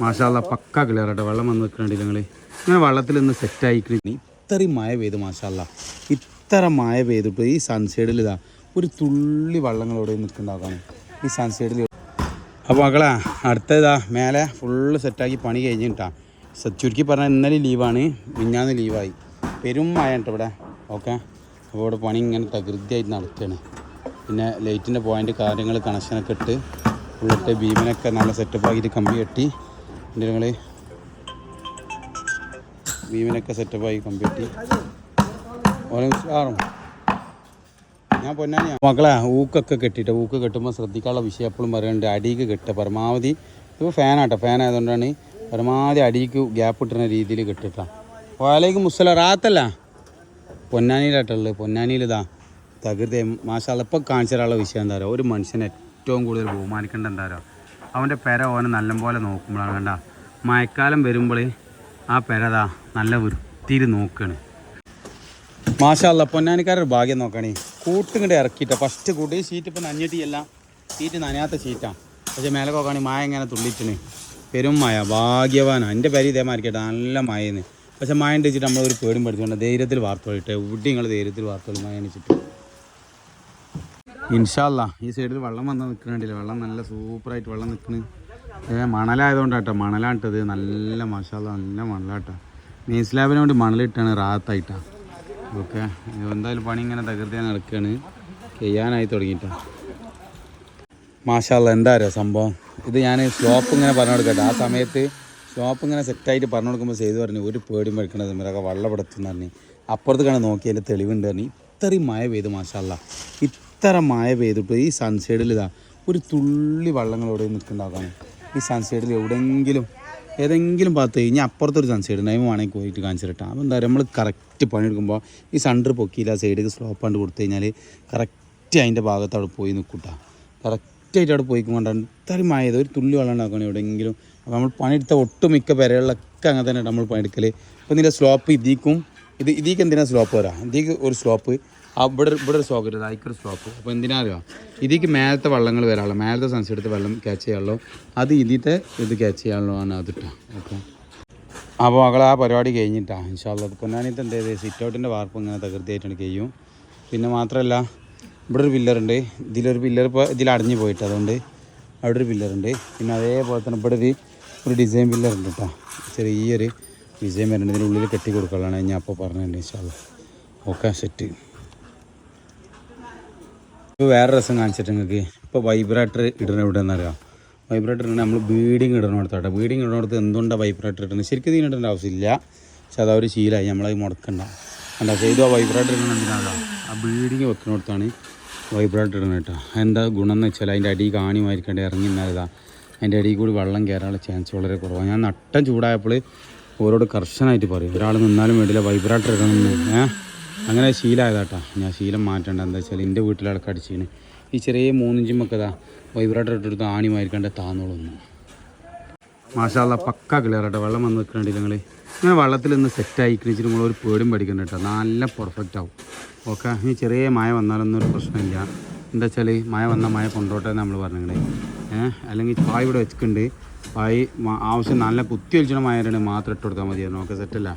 മാഷാല്ല പക്ക ക്ലിയർ ആട്ടോ. വെള്ളം വന്ന് നിൽക്കണ്ടില്ല നിങ്ങൾ ഇങ്ങനെ വെള്ളത്തിൽ നിന്ന് സെറ്റായിക്കണി ഇത്രയും മഴ പെയ്തു മാഷാല്ല ഇത്ര മഴ പെയ്തിട്ട് ഈ സൺസൈഡിൽ ഇതാ ഒരു തുള്ളി വള്ളങ്ങളോടെ നിൽക്കുന്നുണ്ടാക്കാണ് ഈ സൺസൈഡിൽ അപ്പോൾ മക്കളെ അടുത്തതാ മേലെ ഫുള്ള് സെറ്റാക്കി പണി കഴിഞ്ഞിട്ടാ. ചുരുക്കി പറഞ്ഞാൽ ഇന്നലെ ലീവാണ് മിഞ്ഞാന്ന് ലീവായി പെരും മഴ ഉണ്ട് ഇവിടെ ഓക്കെ? അപ്പോൾ ഇവിടെ പണി ഇങ്ങനെ തകൃതിയായിട്ട് നടക്കുകയാണ് പിന്നെ ലൈറ്റിന്റെ പോയിന്റ് കാര്യങ്ങൾ കണക്ഷനൊക്കെ ഇട്ട് ഫുള്ളിട്ട് ഭീമനൊക്കെ നല്ല സെറ്റപ്പ് ആക്കിയിട്ട് കമ്പി കെട്ടി നിങ്ങൾ ഭീമനൊക്കെ സെറ്റപ്പായി കമ്പ്യൂട്ടി കെട്ടി ഓരോ ആറും ഞാൻ പൊന്നാനിയാ. മക്കളെ ഊക്കൊക്കെ കെട്ടിയിട്ട് ഊക്ക് കെട്ടുമ്പോൾ ശ്രദ്ധിക്കാനുള്ള വിഷയം എപ്പോഴും പറയുന്നുണ്ട് അടിക്ക് കെട്ടുക. പരമാവധി ഇപ്പോൾ ഫാനാട്ടോ ഫാൻ ആയതുകൊണ്ടാണ് പരമാവധി അടിക്ക് ഗ്യാപ്പ് കിട്ടുന്ന രീതിയിൽ കെട്ടിട്ടാ. വാലേക്ക് മുസ്സല. റാത്തല്ല. പൊന്നാനിയിലാട്ടുള്ളത് പൊന്നാനിയിലിതാ തകൃതി. മാഷാല്ല ഇപ്പം കാണിച്ചു തരാനുള്ള വിഷയം എന്താ പറയുക ഒരു മനുഷ്യനെ ഏറ്റവും കൂടുതൽ ബഹുമാനിക്കേണ്ട എന്താ പറയുക അവന്റെ പെര ഓനെ നല്ലപോലെ നോക്കുമ്പോഴാണ് കണ്ട. മഴക്കാലം വരുമ്പോൾ ആ പെരതാ നല്ല വൃത്തിയിൽ നോക്കുകയാണ് മാഷാല്ല പൊന്നാനിക്കാരൊരു ഭാഗ്യം നോക്കണേ. കൂട്ടിങ്ങോട്ട് ഇറക്കിയിട്ട. ഫസ്റ്റ് കൂട്ടി. സീറ്റ് ഇപ്പം നഞ്ഞിട്ടിയല്ല ഷീറ്റ് നനയാത്ത ഷീറ്റാണ് പക്ഷേ മേലെ നോക്കുകയാണെങ്കിൽ മായ ഇങ്ങനെ തുള്ളിച്ചിന് പെരും മായ ഭാഗ്യവാനാണ് എന്റെ പേര് ഇതേമാതിരിക്കട്ടെ നല്ല മായെന്ന് പക്ഷേ മായ വെച്ചിട്ട് നമ്മളൊരു പേടും പഠിച്ചുകൊണ്ട് ധൈര്യത്തിൽ വാർത്തോളിട്ടെ എവിടെ നിങ്ങൾ ധൈര്യത്തിൽ വാർത്തോളി മായ വെച്ചിട്ട് ഇൻഷാല്ല ഈ സൈഡിൽ വെള്ളം വന്ന് നിൽക്കണില്ല വെള്ളം നല്ല സൂപ്പറായിട്ട് വെള്ളം നിൽക്കണ് മണലായതുകൊണ്ടാട്ടോ മണലാട്ടത് നല്ല മസാല നല്ല മണലാട്ടോ. മീൻ സ്ലാബിന് വേണ്ടി മണലിട്ടാണ് റാത്തായിട്ടാ. ഓക്കെ എന്തായാലും പണി ഇങ്ങനെ തകർത്തി നടക്കുകയാണ് ചെയ്യാനായി തുടങ്ങിയിട്ടാ മാഷാല്ല എന്താ അറിയോ സംഭവം? ഇത് ഞാൻ സ്ലോപ്പ് ഇങ്ങനെ പറഞ്ഞു കൊടുക്കട്ടെ. ആ സമയത്ത് സ്ലോപ്പ് ഇങ്ങനെ സെറ്റായിട്ട് പറഞ്ഞു കൊടുക്കുമ്പോൾ ചെയ്തു പറഞ്ഞു ഒരു പേടി വെക്കണത് ഇവരൊക്കെ വെള്ളപ്പെടുത്തുന്നു പറഞ്ഞു. അപ്പുറത്തേക്കാണ് നോക്കി അതിന്റെ തെളിവുണ്ട് പറഞ്ഞു. ഇത്രയും മഴ പെയ്തു മാഷാല്ല ഇത്ര മഴ പെയ്തിട്ട് ഈ സൺസൈഡിൽ ഇതാ ഒരു തുള്ളി വെള്ളങ്ങളോടെ നിൽക്കുന്നുണ്ടാക്കാണ് ഈ സൺസൈഡിൽ എവിടെയെങ്കിലും ഏതെങ്കിലും ഭാഗത്ത് ഇനി അപ്പുറത്തൊരു സൺസൈഡ് അതിന് വേണമെങ്കിൽ പോയിട്ട് കാണിച്ചിട്ടാ അപ്പോൾ എന്താ പറയുക നമ്മൾ കറക്റ്റ് പണിയെടുക്കുമ്പോൾ ഈ സണ്ടർ പൊക്കിയില്ല സൈഡിൽ സ്ലോപ്പ് കണ്ട് കൊടുത്തു കഴിഞ്ഞാൽ കറക്റ്റ് അതിന്റെ ഭാഗത്ത് അവിടെ പോയി നിൽക്കൂട്ടാ. കറക്റ്റായിട്ട് അവിടെ പോയി കൊണ്ടാണ് ഇത്രയും ആയത് ഒരു തുള്ളി വെള്ളം ഉണ്ടാക്കണം എവിടെയെങ്കിലും. അപ്പോൾ നമ്മൾ പണിയെടുത്ത ഒട്ടുമിക്ക പെരകളിലൊക്കെ അങ്ങനെ തന്നെ നമ്മൾ പണിയെടുക്കൽ അപ്പോൾ ഇതിന്റെ സ്ലോപ്പ് ഇതിക്കും. ഇത് ഇതിക്ക് എന്തിനാണ് സ്ലോപ്പ് വരാം? ഇതിക്ക് ഒരു സ്ലോപ്പ് ഇവിടെ ഇവിടെ ഒരു സ്റ്റോക്ക് ഉണ്ട്. അതിക്കൊരു സ്റ്റോക്ക് അപ്പോൾ എന്തിനാ ഇതിക്ക് മേലത്തെ വള്ളങ്ങൾ വരാനുള്ളൂ മേലത്തെ സൺസെറ്റ് വെള്ളം ക്യാച്ച് ചെയ്യാനുള്ളൂ അത് ഇതിന്റെ ഇത് ക്യാച്ച് ചെയ്യാനുള്ളൂ ആണ് അതിട്ടാ. ഓക്കെ അപ്പോൾ മകൾ ആ പരിപാടി കഴിഞ്ഞിട്ടാ. ഇൻഷാല്ല പൊന്നാനിത്ത് എന്ത് ചെയ്ത്? സിറ്റ് ഔട്ടിന്റെ വാർപ്പ് ഇങ്ങനെ തകൃതിയായിട്ടാണ് കഴിയും പിന്നെ മാത്രമല്ല ഇവിടെ ഒരു പില്ലറുണ്ട് ഇതിലൊരു പില്ലർ ഇപ്പോൾ ഇതിൽ അടഞ്ഞു പോയിട്ട് അതുകൊണ്ട് അവിടെ ഒരു പില്ലറുണ്ട് പിന്നെ അതേപോലെ തന്നെ ഇവിടെ ഒരു ഒരു ഡിസൈൻ പില്ലറുണ്ട് കേട്ടോ ചെറിയൊരു ഡിസൈൻ വരുന്നുണ്ട്. ഇതിനുള്ളിൽ കെട്ടി കൊടുക്കാനാണ് ഞാൻ അപ്പോൾ പറഞ്ഞിട്ടുണ്ട് ഇൻഷാല്ല ഓക്കെ സെറ്റ് വേറെ രസം കാണിച്ചിട്ട് നിങ്ങൾക്ക് ഇപ്പോൾ വൈബ്രേറ്റർ ഇടണ എവിടെ എന്നറിയാം വൈബ്രേറ്റർ ഇടണ നമ്മൾ ബീഡിങ് ഇടണോടത്തോട്ടെ ബീഡിങ് ഇടണോടത്ത് എന്തുകൊണ്ടാണ് വൈബ്രേറ്റർ ഇടുന്നത്? ശരിക്കും ഇതിന് ഇടേണ്ട ആവശ്യമില്ല. പക്ഷെ അതാ ഒരു ശീലമായി നമ്മളത് മുടക്കണ്ട. കണ്ടോ? ചെയ്തു ആ വൈബ്രേറ്റർ ഇടണമെന്തിനാണല്ലോ ആ ബീഡിങ് വെക്കുന്നിടത്താണ് വൈബ്രേറ്റർ ഇടണം കേട്ടോ. എന്താ ഗുണം എന്ന് വെച്ചാൽ അതിന്റെ അടി കാണിയുമായിരിക്കേണ്ട ഇറങ്ങി നിന്നാലതാ അതിന്റെ അടിയിൽ കൂടി വെള്ളം കയറാനുള്ള ചാൻസ് വളരെ കുറവാണ് ഞാൻ നട്ടം ചൂടായപ്പോൾ ഓരോട് കർശനമായിട്ട് പറയും. ഒരാൾ നിന്നാലും വേണ്ടില്ല. വൈബ്രേറ്റർ ഇടണമെന്ന് ഏഹ് അങ്ങനെ ശീലമായതാട്ടാ ഞാൻ ശീലം മാറ്റേണ്ട. എന്താ വെച്ചാൽ എന്റെ വീട്ടിലൊക്കെ അടിച്ചിന്. ഈ ചെറിയ മൂന്നിഞ്ചുമൊക്കെ ഇതാ വൈബ്രേറ്റർ ഇട്ടെടുത്ത് ആണിമാരിക്കണ്ട താന്നോളൊന്നും. മാഷാല്ല പക്ക ക്ലിയർ കേട്ടോ വെള്ളം വന്ന് നിൽക്കണ്ടില്ല നിങ്ങൾ ഇങ്ങനെ വെള്ളത്തിൽ നിന്ന് സെറ്റ് ആയിക്കണിച്ചിട്ട് നിങ്ങൾ ഒരു പേടും പഠിക്കണ്ട കേട്ടോ നല്ല പെർഫെക്റ്റ് ആവും. ഓക്കെ? ഇനി ചെറിയ മഴ വന്നാലൊന്നും ഒരു പ്രശ്നമില്ല. എന്താ വെച്ചാൽ മഴ വന്നാൽ മഴ കൊണ്ടോട്ടെ നമ്മൾ പറഞ്ഞിങ്ങനെ. ഏഹ് അല്ലെങ്കിൽ പായ ഇവിടെ വെച്ചിട്ടുണ്ട്. പായ് ആവശ്യം നല്ല കുത്തി ഒലിച്ചണ മഴ മാത്രം ഇട്ട് കൊടുത്താൽ മതിയായിരുന്നു. ഓക്കെ? സെറ്റല്ല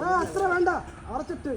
ആ അത്ര വേണ്ട. അടച്ചിട്ട്